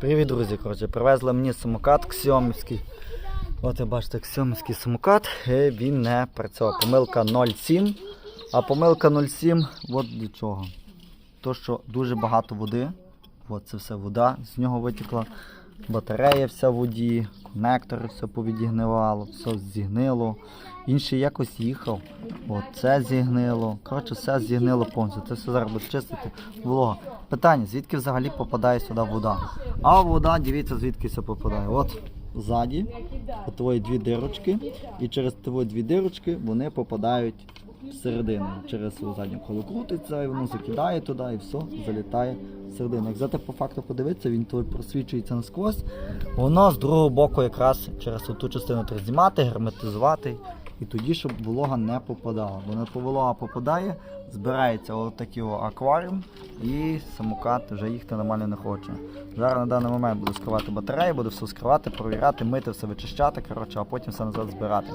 Привіт, друзі! Коротше, привезли мені самокат Ксьомівський. От ви бачите, Ксьомівський самокат. Він не працював. Помилка 0,7. А помилка 0,7 от для чого. То, що дуже багато води. От це все вода з нього витікла. Батарея вся в воді, конектори все повідігнивало, все зігнило. Інший якось їхав. От це зігнило. Коротше, все зігнило повністю. Це все зараз буде чистити волога. Питання, звідки взагалі попадає сюди вода? А вода, дивіться, звідки все попадає. От ззаді, твої дві дирочки, і через твої дві дирочки вони попадають всередину. Через задню коло крутиться, і воно закидає туди, і все, залітає всередину. Як взяти по факту подивитися, він тут просвічується насквозь. Воно з другого боку якраз через ту частину треба знімати, герметизувати. І тоді, щоб волога не попадала. Бо не волога попадає, збирається отакий акваріум, і самокат вже їхати нормально не хоче. Зараз на даний момент буду скривати батареї, буду все скривати, провіряти, мити, все вичищати, коротше, а потім все назад збирати.